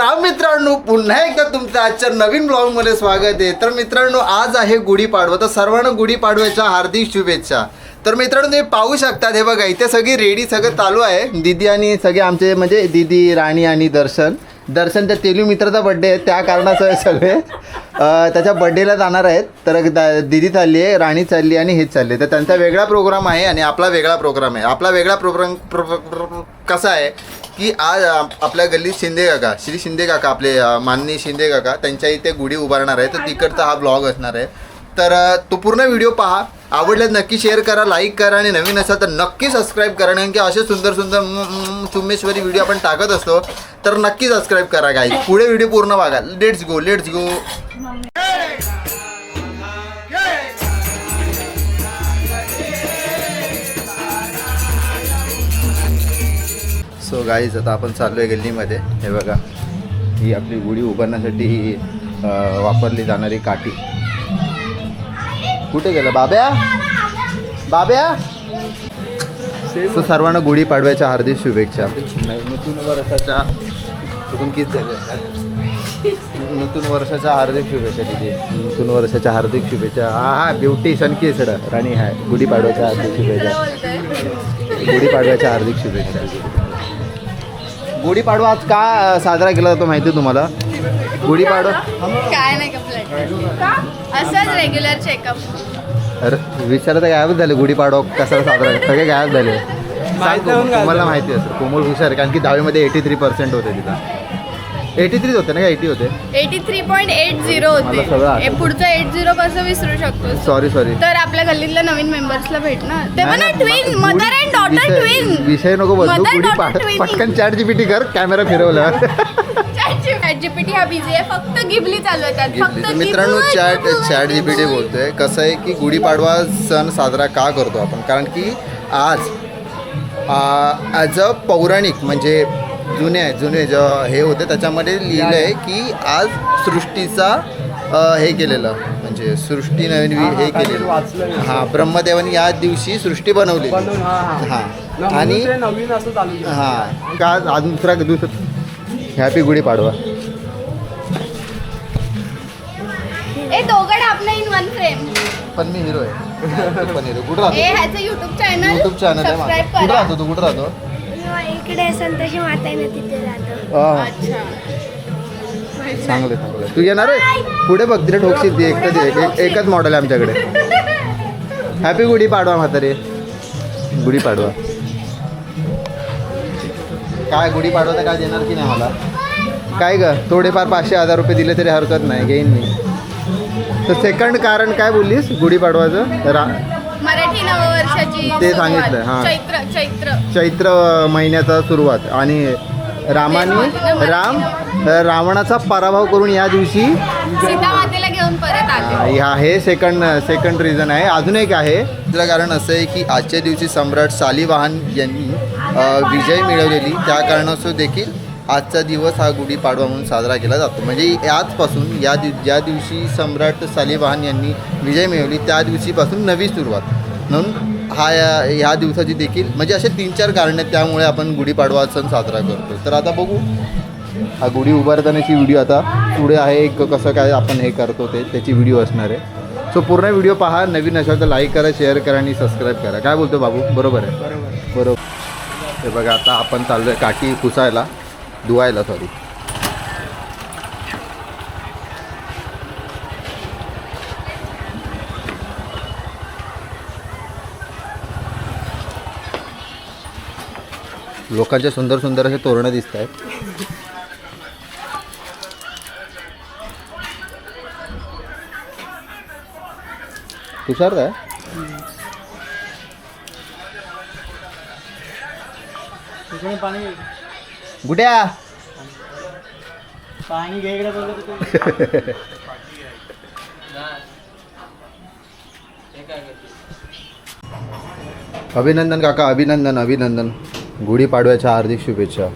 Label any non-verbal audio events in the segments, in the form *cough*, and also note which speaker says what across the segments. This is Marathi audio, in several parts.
Speaker 1: राम मित्रांनो पुन्हा एकदा तुमचं आजच्या नवीन ब्लॉगमध्ये स्वागत आहे. तर मित्रांनो आज आहे गुढीपाडवा तर सर्वांना गुढीपाडव्याच्या हार्दिक शुभेच्छा. तर मित्रांनो तुम्ही पाहू शकतात हे बघा इथे सगळी रेडी सगळं चालू आहे. दीदी आणि सगळे आमचे म्हणजे दीदी राणी आणि दर्शन. दर्शनच्या तेलू मित्राचा बड्डे आहे त्या कारणाचं सगळे त्याच्या बड्डेला जाणार आहेत. तर दा- दीदी चालली आहे राणी चालली आणि हेच चालले तर त्यांचा वेगळा प्रोग्राम आहे आणि आपला वेगळा प्रोग्राम आहे. आपला वेगळा प्रोग्राम प्रो कसा आहे की आज आपल्या गल्लीत शिंदे काका श्री शिंदे काका आपले माननीय शिंदे काका त्यांच्या इथे गुढी उभारणार आहे. तर तिकडचा हा ब्लॉग असणार आहे. तर तो पूर्ण व्हिडिओ पहा. आवडल्यास नक्की शेअर करा लाईक करा आणि नवीन असाल तर नक्की सबस्क्राईब करा. कारण की असे सुंदर सुंदर सुमेश्वरी व्हिडिओ आपण टाकत असतो. तर नक्की सबस्क्राईब करा गाई पुढे व्हिडिओ पूर्ण बघा. Let's go let's go so guys आता आपण चाललो आहे गल्लीमध्ये. हे बघा ही आपली गुढी उभारण्यासाठी वापरली जाणारी काठी. कुठे गेलं? बाब्या? बाब्या? सो सर्वांना गुढी पाडव्याच्या हार्दिक शुभेच्छा. नूतन वर्षाच्या कुठून किती झाले? नूतन वर्षाच्या हार्दिक शुभेच्छा तिथे नूतन वर्षाच्या हार्दिक शुभेच्छा. हा हा ब्युटी सनकी सड राणी हाय. गुढी पाडव्याच्या हार्दिक शुभेच्छा. गुढीपाडव्याच्या हार्दिक शुभेच्छा गुढीपाडवा आज का साजरा केला जातो माहिती आहे तुम्हाला? गुढीपाडवा
Speaker 2: काय नाही कंप्लेंट असंच रेग्युलर चेकअप
Speaker 1: अरे विचारता गायब झाले गुढीपाडवा कसा साजरा सगळे गायब झाले. तुम्हाला माहिती असेल कोमल हुशार कारण की दहावीमध्ये एटी थ्री पर्सेंट होते तिथं. एटी थ्रीच होते ना का? एटी होते.
Speaker 2: Eighty three point eight zero
Speaker 1: मला सगळं
Speaker 2: होते
Speaker 1: आठवतं.
Speaker 2: हे पुढचं एट झिरो कसं विसरू शकतो?
Speaker 1: सॉरी सॉरी
Speaker 2: तर आपल्या गल्लीतल्या नवीन मेंबर्सला भेट ना ते पण twin mother and daughter twin
Speaker 1: विषय नको बदलू
Speaker 2: Mother,
Speaker 1: गुढी
Speaker 2: daughter twin.
Speaker 1: पटकन चॅट जीपीटी कर कॅमेरा फिरवला. *laughs*
Speaker 2: जीपीटी हा बिझी आहे फक्त गिबली चालू आहे त्यात. फक्त
Speaker 1: तर मित्रांनो chat
Speaker 2: Ghibli,
Speaker 1: chat G P T
Speaker 2: Ghibli.
Speaker 1: बोलतोय. कसं आहे की गुढीपाडवा सण साजरा का करतो आपण? कारण की आज ॲज अ पौराणिक म्हणजे जुने जुने ज हे होते त्याच्यामध्ये लिहिलं आहे की आज सृष्टीचा अ, हे केलेलं म्हणजे सृष्टी नवीन वि- हे केलेलं. हां ब्रह्मदेवाने या दिवशी सृष्टी बनवली
Speaker 3: बनवून हा हा.
Speaker 1: हां. आणि
Speaker 3: आणि नवीन असं चालू केलं.
Speaker 1: हां का अजून दुसरा दुसरा हॅपी गुढीपाडवा
Speaker 2: ए दोघं आपलं इन वन फ्रेम
Speaker 1: पण मी हिरो आहे. पण हिरो कुठं राहतो?
Speaker 2: ह्याचं युट्यूब चॅनल
Speaker 1: युट्यूब चॅनल आहे माझं.
Speaker 2: सबस्क्राईब
Speaker 1: कुठं
Speaker 2: करा.
Speaker 1: राहतो तू? कुठं राहतो?
Speaker 4: इकडे संतोषी माता आहे ना तिथे जातो
Speaker 2: अच्छा.
Speaker 1: चांगलं आहे, चांगलं आहे. तू येणार आहे पुढे बघ तिथे ठोकशील ती एकच एक- एक- एकच मॉडेल आहे आमच्याकडे. हॅपी गुढी पाडवा म्हातारे. गुढी पाडवा. काय गुढी पाडवा तर काय देणार की नाही मला काय ग थोडेफार पाचशे हजार रुपये दिले तरी हरकत नाही घेईन मी. तर सेकंड कारण काय बोललीस? गुढीपाडवाचं रा ते. सांगितलं, हां.
Speaker 2: चैत्र चैत्र.
Speaker 1: चैत्र महिन्याचा सुरुवात. आणि रामाने राम रावणाचा पराभव करून या दिवशी
Speaker 2: सीता मातेला घेऊन परत आले.
Speaker 1: हा हे सेकंड सेकंड रिझन आहे. अजून एक आहे. दुसरं कारण असं आहे की आजच्या दिवशी सम्राट सालिवाहन यांनी अ, विजय मिळवलेली. त्या कारणास्तव देखील आजचा दिवस हा गुढीपाडवा म्हणून साजरा केला जातो. म्हणजे याचपासून या दिव ज्या दिवशी सम्राट सालिवाहन यांनी विजय मिळवली त्या दिवशीपासून नवी सुरुवात. म्हणून हा या ह्या दिवसाची देखील म्हणजे असे तीन चार कारण आहेत त्यामुळे आपण गुढीपाडवा सण साजरा करतो तर आता बघू. हा गुढी उभारतानाची व्हिडिओ आता. पुढे आहे एक कसं काय आपण हे करतो ते त्याची व्हिडिओ असणार आहे. सो पूर्ण व्हिडिओ पहा नवीन असाल तर लाईक करा शेअर करा आणि सबस्क्राईब करा. काय बोलतो बाबू? बरोबर आहे?
Speaker 3: बरोबर.
Speaker 1: बरोबर. हे बघा आता आपण चाललो आहे काठी पुसायला धुवायला सॉरी लोकांचे सुंदर सुंदर असे तोरणं दिसत आहेत. तुषार काय?
Speaker 3: पाणी
Speaker 1: गुड्या.
Speaker 3: पाणी घे इकडे.
Speaker 1: अभिनंदन काका अभिनंदन अभिनंदन. गुढीपाडव्याच्या हार्दिक शुभेच्छा.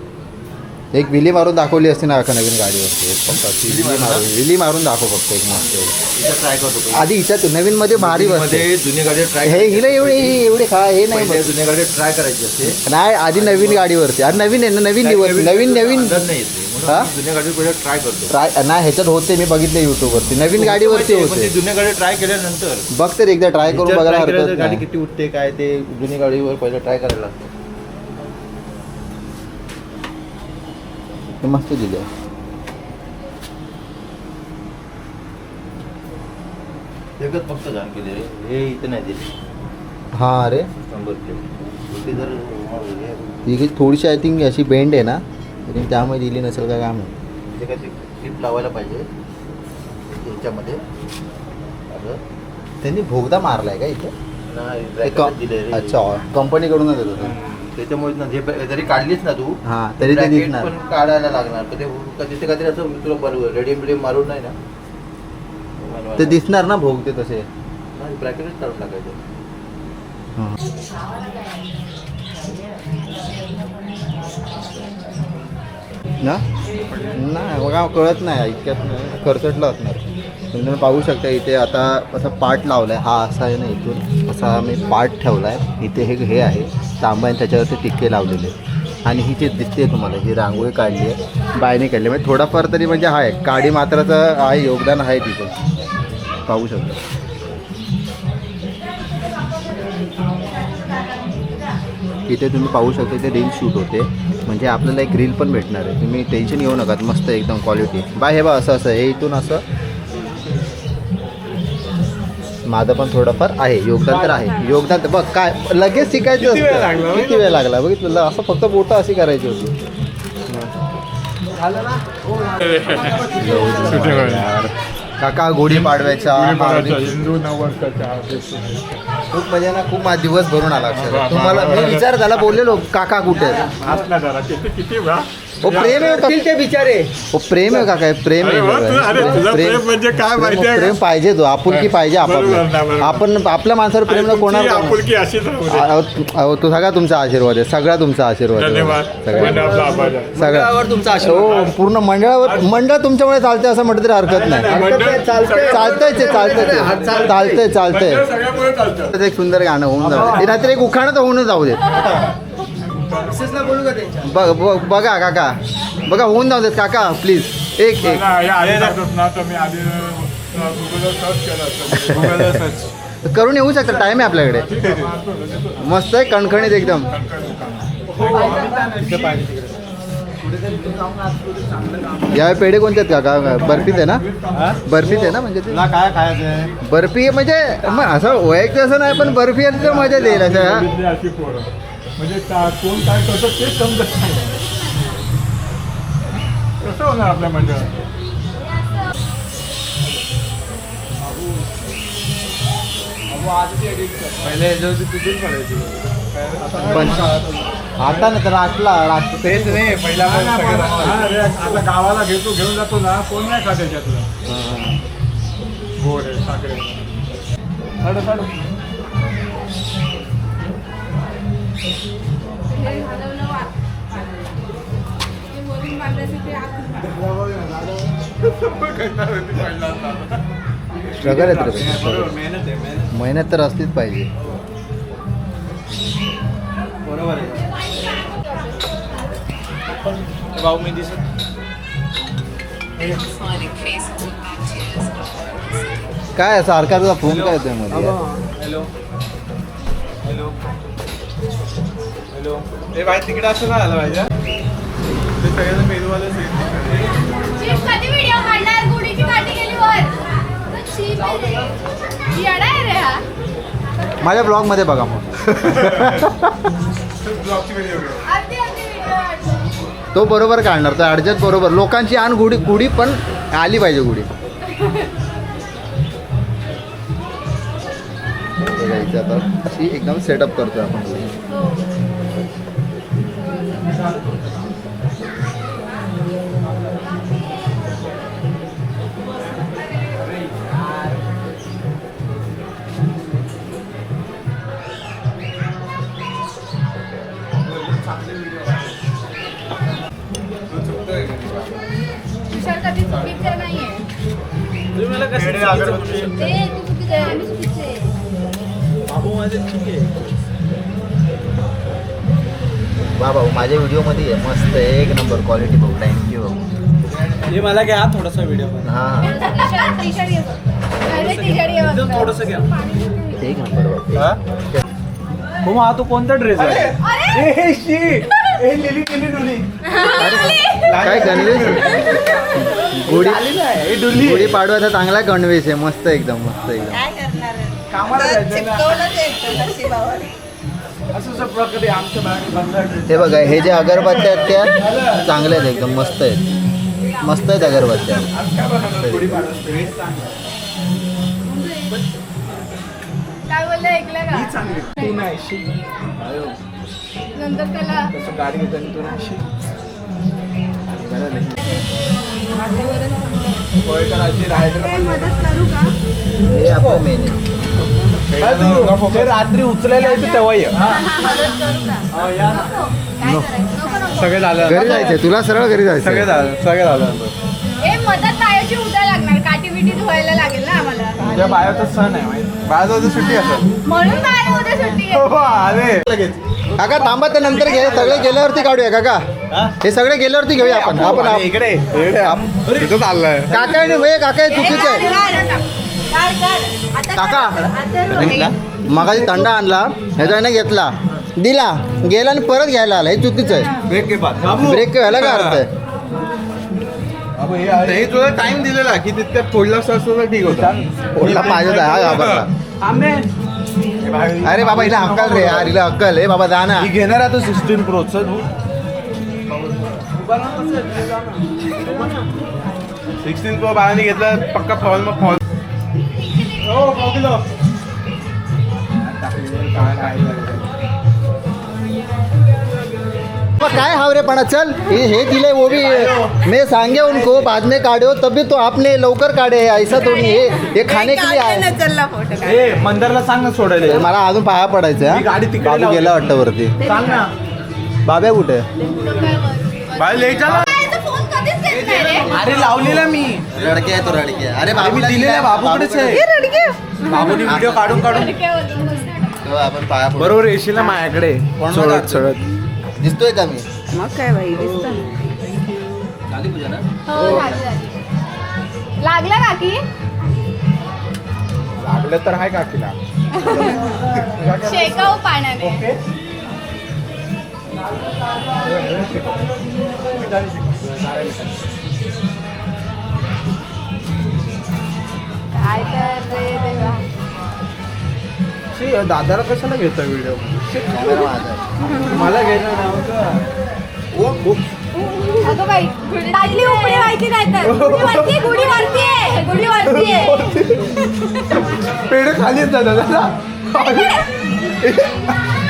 Speaker 1: एक विली मारून दाखवली असते ना काका नवीन गाडीवरती. एक विली मारून? विली मारून दाखव फक्त एक मस्त
Speaker 5: ट्राय करतो
Speaker 1: आधी हिच्यात नवीन मध्ये भारी बसते.
Speaker 5: मध्ये जुनी गाडी ट्राय
Speaker 1: हे हिला एवढे एवढे खा हे नाही
Speaker 5: पहिले
Speaker 1: बस.
Speaker 5: जुन्या गाडी ट्राय करायची असते.
Speaker 1: नाही आधी नवीन गाडीवरती. आज नवीन आहे ना नवीन दिवस नवीन नवीन
Speaker 5: अंदाज नाही येते.
Speaker 1: हा?
Speaker 5: जुन्या गाडी पहिला ट्राय करतो.
Speaker 1: ट्राय नाही ह्याच्यात होते मी बघितले युट्यूबवरती नवीन गाडीवरती
Speaker 5: पण ते
Speaker 1: होते
Speaker 5: जुन्या गाडी ट्राय केल्यानंतर
Speaker 1: बघ तर एकदा ट्राय करून बघायला हरकत
Speaker 5: गाडी
Speaker 1: नाही.
Speaker 5: किती उठते काय ते जुन्या गाडीवर पहिला ट्राय करायला लागतं.
Speaker 1: हे मस्त दिले
Speaker 5: एकच फक्त घाण केले रे. हे इथे नाही दिले.
Speaker 1: हा अरे.
Speaker 5: शंभर प्लेट इथे जर हे-
Speaker 1: थोडीशी आय थिंक अशी बेंड आहे ना तरी त्यामुळे दिली नसेल का काय माहिती
Speaker 5: ते काय ते क्लिप लावायला पाहिजे. याच्यामध्ये. असं.
Speaker 1: त्यांनी भोगदा मारलाय का इथे?
Speaker 5: नाही
Speaker 1: ते
Speaker 5: bracket
Speaker 1: कं-
Speaker 5: दिलंय रे.
Speaker 1: अच्छा कंपनीकडूनच येत.
Speaker 5: त्याच्यामुळे ना हे जरी काढलीच ना तू
Speaker 1: हा तरी ते
Speaker 5: bracket
Speaker 1: दिसणार.
Speaker 5: पण काढायला लागणार. तर ते का तिथे काहीतरी असं तुला बरोबर रेडियम बिडियम मारून नाही ना.
Speaker 1: ते दिसणार ना भोगते तसे.
Speaker 5: ब्रॅकेटच काढून टाकायचं.
Speaker 1: ना? नाही बघा कळत नाही इतक्यात नाही. खरचटलं असणार. तुम्ही पाहू शकता इथे आता असा पाट लावलाय. हा असा आहे ना इथून. असा मी पाट ठेवलाय. इथे हे हे आहे. तांब्याने त्याच्यावरती टिक्के लावलेले आणि ही जी दिसते तुम्हाला ही रांगोळी काढली आहे बायने काढली म्हणजे थोडाफार तरी म्हणजे आहे काडी मात्राचं आहे योगदान आहे तिथे. पाहू शकतो. इथे तुम्ही पाहू शकता इथे रील शूट होते. म्हणजे आपल्याला एक रील पण भेटणार आहे. तुम्ही टेन्शन येऊ नका मस्त एकदम क्वालिटी बाय हे बा असं असं. हे इथून असं माझं पण थोडंफार आहे. योगदान तर आहे. योगदान तर बघ काय लगेच शिकायचं
Speaker 3: किती वेळ
Speaker 1: असतं.
Speaker 3: लागला,
Speaker 1: किती वेळ लागला? बघितलं असं फक्त बोटं अशी करायची होती. यार. काका गुढी पाडव्याच्या हार्दिक
Speaker 6: हिंदू नववर्षाच्या
Speaker 1: खूप म्हणजे ना खूप माझा दिवस भरून आला अक्षरशः. तुम्हाला मी विचार झाला बोललेलो काका कुठे आहेत?
Speaker 6: असला जरा किती
Speaker 1: ओ प्रेम आहे?
Speaker 3: ते बिचारे
Speaker 1: ओ प्रेम आहे का काय प्रेम आहे
Speaker 6: अरे वा,
Speaker 1: बघा.
Speaker 6: तू- अरे तुझं प्रेम म्हणजे काय माहिती आहे का?
Speaker 1: प्रेम पाहिजे तो आपुलकी पाहिजे
Speaker 6: बरोबर
Speaker 1: आपण
Speaker 6: बरोबर.
Speaker 1: आपण आपल्या माणसावर प्रेम न
Speaker 6: आणि
Speaker 1: कोणावर
Speaker 6: तुमची
Speaker 1: करणार?
Speaker 6: आपुलकी अशीच राहू दे.
Speaker 1: अहो, अहो, तो सगळा तुमचा आशीर्वाद आहे सगळा तुमचा आशीर्वाद आहे
Speaker 6: धन्यवाद
Speaker 1: सगळा
Speaker 6: धन्यवाद आभार आहे.
Speaker 1: सगळा
Speaker 3: मंडळावर तुमचा आशीर्वाद
Speaker 1: हो पूर्ण मंडळावर मंडळ तुमच्यामुळे चालते असं म्हटलं तरी हरकत नाही
Speaker 6: मंडळ
Speaker 3: चालतंय.
Speaker 1: चालतंय ते चालतंय ते. चालतंय चालतंय
Speaker 6: मंडळ सगळ्यामुळे चालतं
Speaker 1: तर एक सुंदर गाणं होऊन जाऊ दे रात्री एक उखाणं तर होऊन जाऊ दे बघ बघ- बघा काका. बघा होऊन जाऊ देत काका प्लीज एक एक.
Speaker 6: मला आधी सांगत ना तर मी आधी गुगलवर सर्च केलं असतं. गुगलवर सर्च
Speaker 1: करून येऊ शकता टाइम आहे आपल्याकडे. मस्त आहे कणखणीत एकदम. या पेढे कोणते आहेत काका? बर्फीच आहे ना? बर्फीच आहे ना म्हणजे
Speaker 5: काय खायचं आहे?
Speaker 1: बर्फी म्हणजे मग असं वैयक्तिक असं नाही पण बर्फी आहे तर मजा देईल असं
Speaker 6: म्हणजे का- कोण काय करतं तेच समजत नाही. कसं होणार आपल्या मंडळात
Speaker 3: पहिले याच्यावर तिथून पडायची
Speaker 1: पण आता ना तर रातला रात
Speaker 3: तेच नाही पहिला पण सगळं राहतं.
Speaker 6: हा रे आता गावाला घेतो घेऊन जातो ना कोण नाही खात त्याच्यातलं. गोड आहे साखरे. साडू साडू.
Speaker 1: स्ट्रगल आहे तर
Speaker 3: मेहनत आहे मेहनत
Speaker 1: मेहनत तर असलीच पाहिजे.
Speaker 3: बरोबर आहे. भाऊ मी दिसत
Speaker 1: काय सारखा तुझा फोन काय येतोयमध्ये?
Speaker 3: Hello hello. हे बाहेर तिकडे असं नाही आलं पाहिजे ते सगळ्यांना
Speaker 2: हा.
Speaker 1: माझ्या ब्लॉगमध्ये बघा मग. तो बरोबर काढणार तो ॲडजस्ट बरोबर. लोकांची आण गुढी गुढी पण आली पाहिजे गुढी. *laughs* आता. अशी एकदम सेटअप करतोय आपण.
Speaker 3: तुम्ही मला कसं
Speaker 6: पेढे,
Speaker 3: चुकीचं
Speaker 6: अगरबत्ती.
Speaker 3: म्हणू शकता?
Speaker 2: ते तू चुकीचे आहे आम्ही चुकीचे आहे.
Speaker 3: बाबू माझे ठीक आहे
Speaker 1: वा भाऊ माझ्या व्हिडिओमध्ये आहे मस्त एक नंबर क्वालिटी भाऊ थँक्यू
Speaker 3: हे मला घ्या थोडासा व्हिडिओ
Speaker 1: हा.
Speaker 3: थोडस घ्या.
Speaker 5: एक नंबर
Speaker 3: हा? तो कोणता ड्रेस आहे?
Speaker 2: अरे!
Speaker 3: ए, शी. ए, लिली लिली डुली.
Speaker 1: काय गणवेश गुढी
Speaker 3: ए, डुली.
Speaker 1: गुढी पाडवाचा चांगला गणवेश आहे. मस्त एकदम मस्त एकदम.
Speaker 3: कामाला
Speaker 1: हे बघा हे जे अगरबत्त्या आहेत त्या चांगल्या आहेत एकदम मस्त आहेत. मस्त आहेत अगरबत्त्या
Speaker 3: रायडर
Speaker 1: हे आपलं मेन
Speaker 3: ते? रात्री उचलायला येतो तेव्हा ये. हो, सगळे झालं.
Speaker 1: घरी जायचंय तुला सरळ घरी
Speaker 3: सगळे
Speaker 1: जायचं
Speaker 3: झालं सगळे झालं.
Speaker 2: ए मदत पायाची उद्या लागणार. काठी बिटी धुवायला लागेल ना आम्हाला.
Speaker 3: तुझ्या बायाचा सण आहे माहिती? बायाचा सुट्टी असेल.
Speaker 2: म्हणून बाहेर उद्या सुट्टी आहे.
Speaker 3: हो, अरे लगेच.
Speaker 1: काका थांबा तर नंतर घे. सगळे गेल्यावरती काढूया काका. हे? सगळे गेल्यावरती घेऊया आपण. आपण
Speaker 3: अरे, इकडे. इकडे. तिथं चाललंय.
Speaker 1: काका हे काका हे चुकीचं आहे. काका मगाशी थंडा आणला ह्याच्याने घेतला. दिला. गेला आणि परत घ्यायला आला. हे चुकीचं आहे.
Speaker 3: ब्रेक के बाद.
Speaker 1: ब्रेक व्हायला काय अर्थ आहे?
Speaker 3: हे तुला टाइम दिलेला की तितक्या फोडला असतं तर ठीक होता.
Speaker 1: फोडला पाहिजे हा घाबरला
Speaker 3: आंबे
Speaker 1: अरे बाबा हिला अक्कल रे यार. हिला अक्कल. हे बाबा जा ना.
Speaker 3: ही घेणार आता सिक्स्टीन प्रोचं. तू सिक्स्टीन प्रो बाळाने घेतला. पक्का फॉल मग फॉल
Speaker 1: अब काय हावरेपणा? चल हे हे दिले वो भी मैं सांगे उनको बाद में काढ़ो तभी तो आपने लवकर काढे ऐसा थोडी हे। हे खाने के लिए आहे
Speaker 3: ए मंदरला सांग ना सोडायला.
Speaker 1: मला अजून पाया पडायचं
Speaker 3: ही गाडी तिकडे
Speaker 1: बाबू
Speaker 3: लावली.
Speaker 1: गेला वाटतं वरती.
Speaker 3: सांग ना.
Speaker 1: बाब्या कुठे?
Speaker 3: बाय लेट झाला अरे लावलेला मी.
Speaker 1: रडके आहे तो रडके. अरे
Speaker 3: मी
Speaker 1: बाबूला
Speaker 3: दिलेला बाबूकडेच आहे. बाबूने व्हिडिओ काढून काढून.
Speaker 1: तेव्हा आपण पाया पडू.
Speaker 3: बरोबर येशील ना माझ्याकडे.
Speaker 1: काढतो?
Speaker 3: चढत
Speaker 1: दिसतोय का मी?
Speaker 4: मग काय बाई दिसत
Speaker 2: हो झाली झाली. लागला काकी?
Speaker 3: लागलं तर आहे काकीला.
Speaker 2: शेकाव पाण्याने. काय तर रे देवा.
Speaker 3: शी, दादाला कशाला घेतो व्हिडिओ. मला घ्यायचं नव्हतं
Speaker 2: अगं बाई ताटली उपडी व्हायची नाही तर. वरती गुढी वरती आहे गुढी वरती आहे
Speaker 3: पेढे खाली येतात दादा *laughs*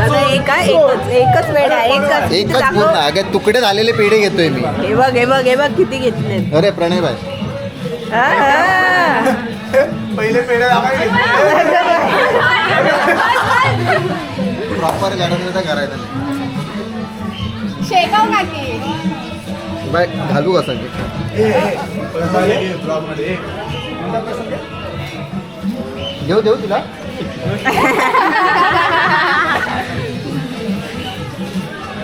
Speaker 4: दादा एक आहे एकच एकच वेळ आहे एकच
Speaker 1: एकच पूर्ण अगं तुकडे झालेले पेढे घेतोय मी.
Speaker 4: हे बघ हे बघ हे बघ किती घेतले.
Speaker 1: अरे प्रणय भाई.
Speaker 3: पहिले पेढे
Speaker 1: प्रॉपर गाडन तर करायचं नाही
Speaker 2: शेकाव काकी
Speaker 1: बाय घालू कसं घेऊ देऊ तुला. *laughs*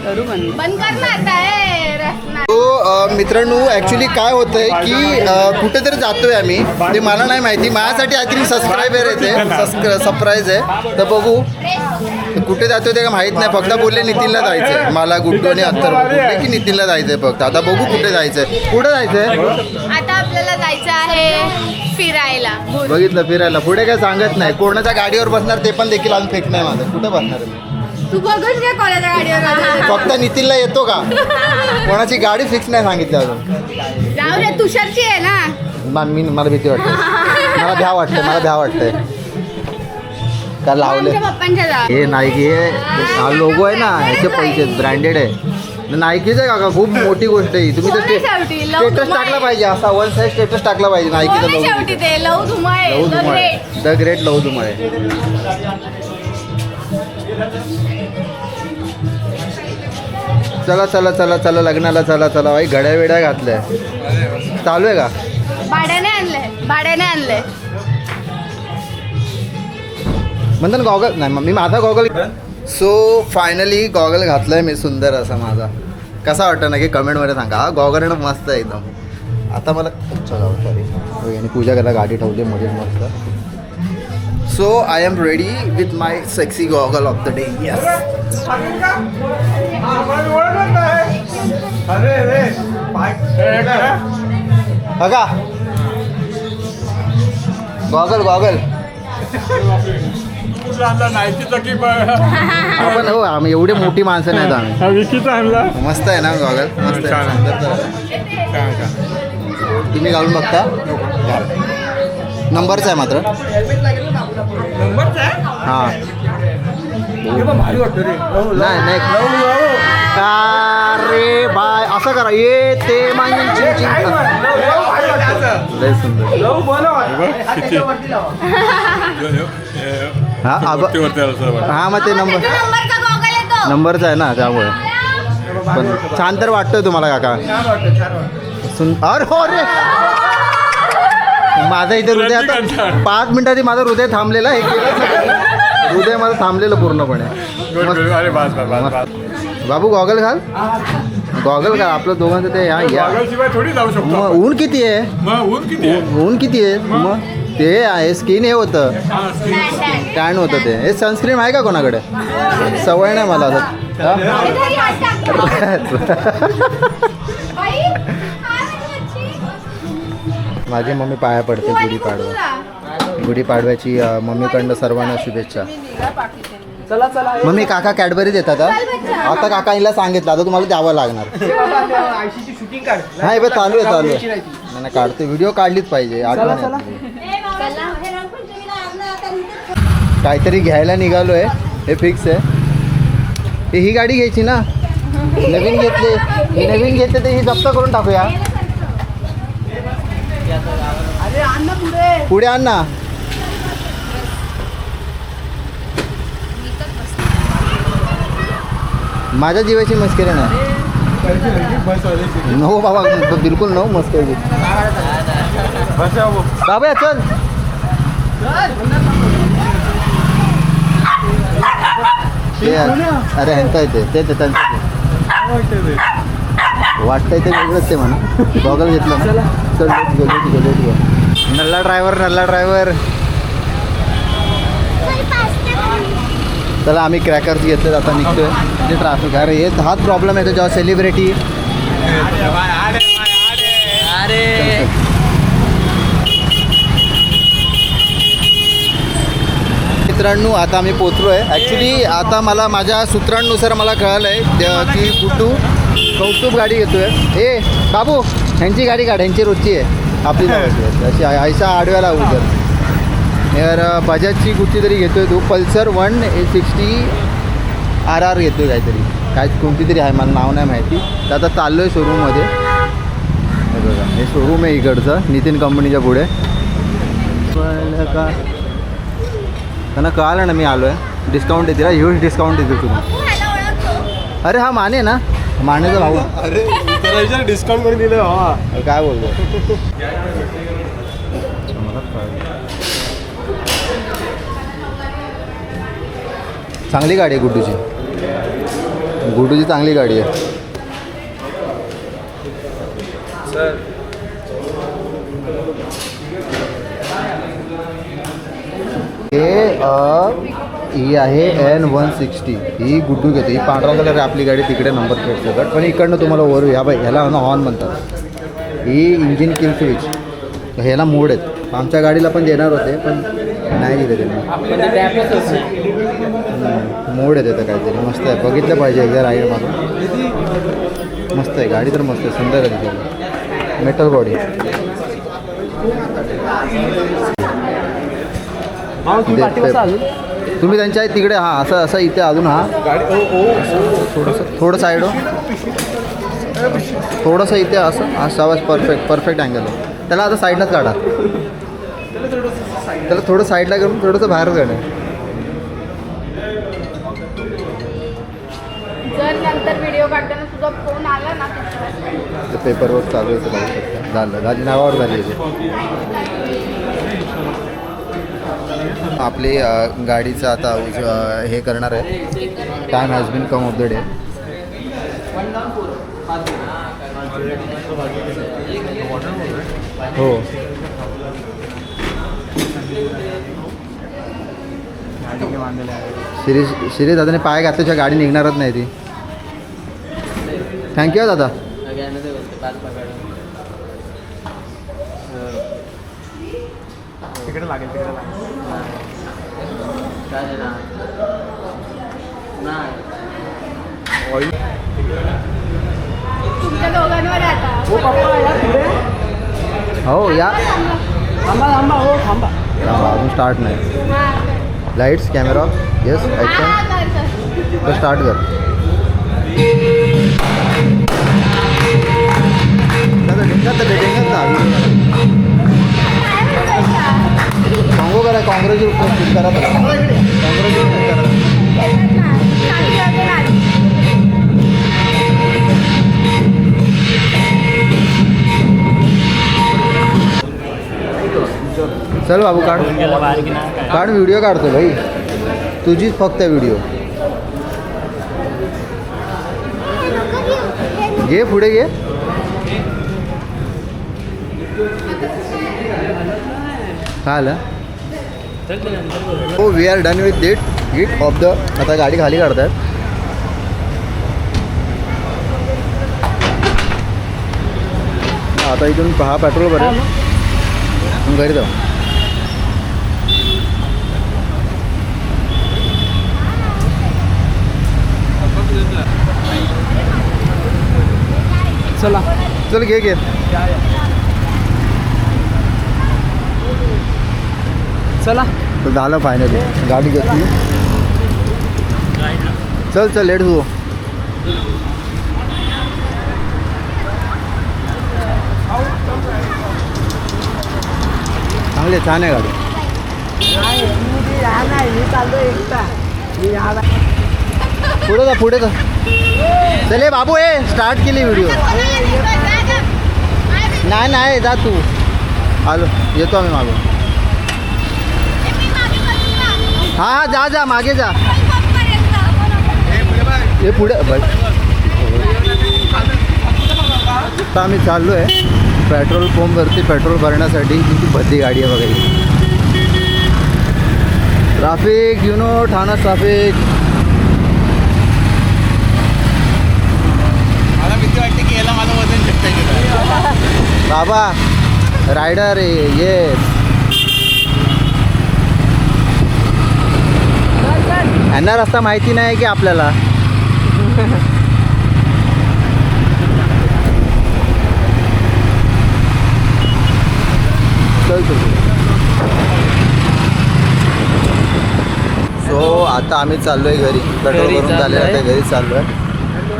Speaker 2: बंद कर ना आता ए, रसना
Speaker 1: तो मित्रांनो ॲक्च्युली काय होतंय की अ, कुठेतरी जातोय आम्ही. ते मला नाही माहिती. माझ्यासाठी आय थिंक सबस्क्रायबर आहे ते. सरप्राईज आहे. तर बघू. कुठे जातोय ते काय माहीत नाही. फक्त बोलले नितीनला जायचंय. मला गुड्डू आणि अत्तर बोलले की नितीनला जायचंय फक्त. आता बघू कुठे जायचंय. कुठे जायचंय?
Speaker 2: आता आपल्याला जायचं आहे फिरायला.
Speaker 1: बघितलं फिरायला. पुढे काय सांगत नाही. कोणाच्या गाडीवर बसणार ते पण देखील अजून फेक नाही माझं. कुठे बसणार आहे? मी?
Speaker 2: तू बघून घे कोणाच्या गाडीवर *laughs*
Speaker 1: फक्त नितीनला येतो का? कोणाची गाडी फिक्स नाही सांगितली अजून.
Speaker 2: जाऊ रे तुषारची आहे ना.
Speaker 1: मा- मला भीती वाटते. मला भ्या वाटतंय मला भ्या वाटतंय का लावले? हे नाईकी हे हा लोगो आहे ना ह्याचे पैसे ब्रँडेड आहे. नाईकीच आहे काका खूप मोठी गोष्ट आहे. तुम्ही तर?
Speaker 2: Love
Speaker 1: status. टाकला पाहिजे असा वन साईड स्टेटस टाकला पाहिजे लोगो
Speaker 2: ते? लव धुमाळे.
Speaker 1: द ग्रेट लहू धुमाळे चला चला चला चला लग्नाला चला चला भाई घड्या वेड्या घातल्या. चालू आहे का?
Speaker 2: भाड्याने आणलंय भाड्याने आणलंय
Speaker 1: म्हणतात गॉगल नाही मी माझा गॉगल सो फायनली गॉगल घातलाय मी सुंदर असा माझा. कसा वाटतं ना की कमेंटमध्ये सांगा. हा गॉगल मस्त आहे एकदम. आता मला सॉरी पूजा करायला गाडी ठेवली मध्ये मस्त. So I am ready with my sexy goggle of the day yes बघा गॉगल गॉगल आपण हो आम्ही एवढी मोठी माणसं नाहीत आम्ही. मस्त आहे ना गॉगल मस्त आहे. तुम्ही घालून बघता. नंबरचा आहे मात्र. हां. नाही नाही. अरे बाय. असं करा. ये ते मागून चिंग चिंग लय सुंदर.
Speaker 6: किती?
Speaker 1: हा. हा मग ते नंबर
Speaker 2: नंबरचा
Speaker 1: आहे ना त्यामुळे. पण छान तर वाटतंय तुम्हाला काका. सुन अरे हो रे माझं इथे हृदय आता पाच मिनिटात माझं हृदय थांबलेलं आहे. हे. हृदय माझं थांबलेलं पूर्णपणे. बाबू गॉगल घाल. गॉगल घाल. आपलं दोघांचं ते या
Speaker 6: थोडी जाऊ शकतो.
Speaker 1: ऊन किती आहे?
Speaker 6: ऊन किती आहे?
Speaker 1: ऊन किती आहे? मग? ते आहे स्किन हे होतं. टॅन होतं ते. हे सनस्क्रीन आहे का कोणाकडे? सवय नाही मला असं. *laughs* माझी मम्मी पाया पडते गुढीपाडवा? गुढीपाडव्याची मम्मीकडनं सर्वांना शुभेच्छा.
Speaker 3: चला चला.
Speaker 1: मम्मी काका कॅडबरी देतात? आता काका हिला सांगितलं आता तुम्हाला द्यावं लागणार. *laughs*
Speaker 3: आयशीची शूटिंग काढ.
Speaker 1: हा हे बघ चालू आहे चालू आहे. नाही, नाही काढते. व्हिडिओ काढलीच पाहिजे आठवण आहे
Speaker 2: हे.
Speaker 1: काहीतरी घ्यायला निघालोय. हे फिक्स आहे. हे ही गाडी घ्यायची ना? नवीन घेतली. ही नवीन घेतली तर ही जप्त करून टाकूया.
Speaker 3: पुढे.
Speaker 1: आण ना. माझ्या जीवाची मस्करी नाही नो. बाबा बिलकुल नो मस्करी. बाबा चल. ते अरे ह्यांचं आहे ते. ते ते त्यांचं. वाटतंय ते वेगळंच ते म्हणा. गॉगल घेतलं ना. चल नल्ला ड्रायव्हर नल्ला ड्रायव्हर चला आम्ही क्रॅकर्स घेतले आता निघतोय. ते ट्रॅफिक अरे हे हाच प्रॉब्लेम येतो जेव्हा सेलिब्रिटी मित्रांनो आता आम्ही पोचलो आहे ॲक्च्युली आता मला माझ्या सूत्रांनुसार मला कळलं आहे की गुड्डू कौतुक गाडी घेतोय. ए बाबू ह्यांची गाडी काढ ह्यांची रोजची आहे. आपली आहे. अशी आय- आयशा आडव्याला उतर तर बजाजची कुठची तरी घेतोय तू. Pulsar one A sixty R R घेतोय काहीतरी. काय कोणती तरी आहे मला नाव नाही माहिती. तर आता चाललो आहे शोरूममध्ये हे बघा हे शोरूम आहे इकडचं नितीन कंपनीच्या पुढे. कळलं का? त्यांना कळालं ना मी आलो आहे डिस्काउंट देतील ह्यूज डिस्काउंट देतील तुम्ही. अरे हा माने ना. मानेचा भाऊ.
Speaker 3: डिस्काउंट करून दिलं हा.
Speaker 1: काय बोलतो? चांगली गाडी आहे गुड्डूची. गुड्डूची चांगली गाडी आहे. हे ही आहे एन वन सिक्स्टी ही गुड्डू घेते. ही पांढरा कलर आहे आपली गाडी. तिकडे नंबर प्लेट सगळं पण इकडनं तुम्हाला ओरू ह्या बाई ह्याला ना हॉर्न म्हणतात. ही इंजिन किल स्विच ह्याला मोड आहेत. आमच्या गाडीला पण देणार होते पण नाही दिले त्यांनी. मोड येते तर काहीतरी. मस्त आहे. बघितलं पाहिजे एकदा राईड मारून. मस्त आहे. गाडी तर मस्त आहे. सुंदर आहे तिथे मेटल बॉडी तुम्ही त्यांच्या तिकडे हां असं असं इथे अजून हा. थोडंसं थोडं साईड हो थोडंसं इथे असं असं परफेक्ट परफेक्ट अँगल आहे त्याला आता साईडलाच काढा. त्याला थोडं साईडला करून थोडंसं बाहेर काढा. पेपरवर चालू आहे झालं झाली नावावर झाली आपली गाडीचं आता हे करणार आहे. Time has been come of the day हो. शिरीष शिरीष दादाने पाय घातल्याच्या गाडी निघणारच नाही ती. थँक्यू दादा.
Speaker 3: तिकडे लागेल तिकडे लागेल.
Speaker 2: तुमच्या दोघांवर आता.
Speaker 3: हो पप्पा या पुढे
Speaker 1: हो या.
Speaker 3: थांबा थांबा हो थांबा.
Speaker 1: थांबा, अजून स्टार्ट नाही.
Speaker 2: हा,
Speaker 1: लाईट्स कॅमेरा येस
Speaker 2: हा,
Speaker 1: ॲक्शन
Speaker 2: कर, कर.
Speaker 1: तर स्टार्ट कर ढेंगात दे, ढेंगात काँग्रेस उपस्थित करत काँग्रेस चल बाबू काढ. काढ व्हिडिओ काढतो भाई. तुझीच फक्त व्हिडिओ घे पुढे घे. काय आलं. वी आर डन विथ डिट हिट ऑफ़ द आता गाडी खाली काढतात आता इथून पहा पेट्रोल मग घरी जाऊ
Speaker 3: चला।
Speaker 1: चल घे घे
Speaker 3: चला।
Speaker 1: तो झालं फायनली गाडी घेतली चल चल लेट हो चांगली छान आहे गाडी? पुढे जा पुढे जा चले बाबू ए स्टार्ट केली व्हिडिओ नाही नाही जा तू। आलो येतो आम्ही मागून हा हा जा जा मागे जा. हे पुढे बस. आता आम्ही चाललो आहे पेट्रोल पंपवरती पेट्रोल भरण्यासाठी. किती भद्दी गाडी आहे बघा ही. Traffic you know Thane traffic
Speaker 5: मला भीती वाटते की याला माझं वजन
Speaker 1: बाबा रायडर ये यांना रस्ता माहिती नाही की आपल्याला. सो आता आम्ही चाललोय घरी. पेट्रोल भरून
Speaker 3: चाललोय.
Speaker 1: आहे घरी चाललोय.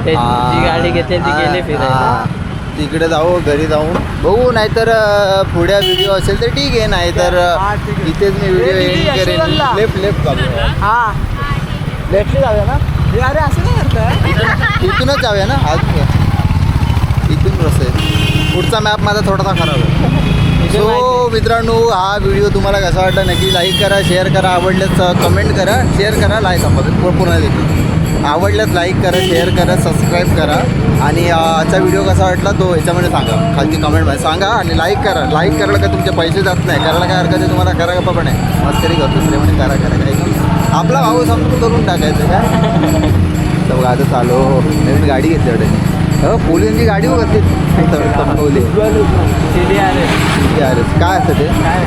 Speaker 3: जी गाडी घेतली ती गेली फिरायला.
Speaker 1: हा. तिकडे जाऊ घरी जाऊन बघू नाहीतर पुढे व्हिडिओ असेल तर ठीक आहे नाहीतर इथेच मी व्हिडिओ एंड
Speaker 3: किती
Speaker 1: करेन? लेफ्ट लेफ्ट चालू
Speaker 3: लेफ्टली जाऊया ना? अरे असं नाही करताय?
Speaker 1: इथूनच जाऊया ना? आज इथून रस्ता पुढचा मॅप माझा थोडासा खराब आहे. सो मित्रांनो हा व्हिडिओ तुम्हाला कसा वाटला नक्की लाईक करा शेअर करा. आवडल्यास कमेंट करा. शेअर करा लाईक पूर्ण देतो. आवडल्यास लाईक करा शेअर करा सबस्क्राईब करा. आणि आजचा व्हिडिओ कसा वाटला तो ह्याच्यामध्ये सांगा. खालची कमेंटमध्ये सांगा आणि लाईक करा. लाईक करायला काय तुमचे पैसे जात नाही. करायला काय हरकत आहे? तुम्हाला करा गप्पा पण आहे. मस्करी करतो. दुसरे म्हणे करा करा काही आपला भाऊ समजून करून टाकायचं काय तर बघा आता चालू. नवीन गाडी घेतली वाटते. हो पोलिसांची गाडी बघ ती तंबवली
Speaker 3: अरे
Speaker 1: काय असतं ते
Speaker 3: काय